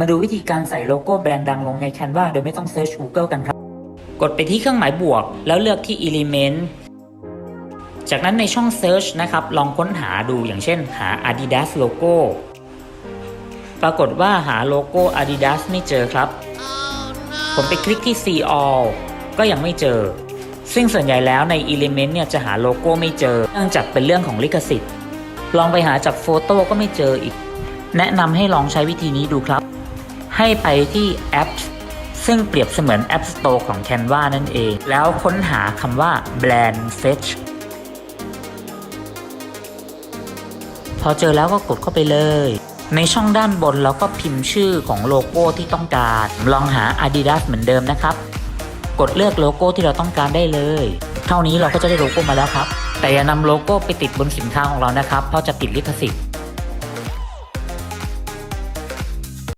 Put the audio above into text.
มาดูวิธีการใส่โลโก้แบรนด์ดังลงใน Canva โดยไม่ต้องเซิร์ช Google กันครับ กดไปที่เครื่องหมายบวก แล้วเลือกที่ Element จากนั้นในช่อง Search นะครับ ลองค้นหาดูอย่างเช่นหา Adidas Logo ปรากฏว่าหาโลโก้ Adidas ไม่เจอครับ ผมไปคลิกที่ See All ก็ยังไม่เจอ ซึ่งส่วนใหญ่แล้วใน Element เนี่ยจะหาโลโก้ไม่เจอ เนื่องจากเป็นเรื่องของลิขสิทธิ์ ลองไปหาจากโฟโต้ก็ไม่เจออีก แนะนำให้ลองใช้วิธีนี้ดูครับ ให้ไปที่แอปซึ่งเปรียบเสมือน App Store ของ Canva นั่นเอง แล้วค้นหาคำว่า Brand Fetch พอเจอแล้วก็กดเข้าไปเลย ในช่องด้านบนเราก็พิมพ์ชื่อของโลโก้ที่ต้องการ ลองหา Adidas เหมือนเดิมนะครับ กดเลือกโลโก้ที่เราต้องการได้เลย เท่านี้เราก็จะได้โลโก้มาแล้วครับ แต่อย่านำโลโก้ไปติดบนสินค้าของเรานะครับ เพราะจะติดลิขสิทธิ์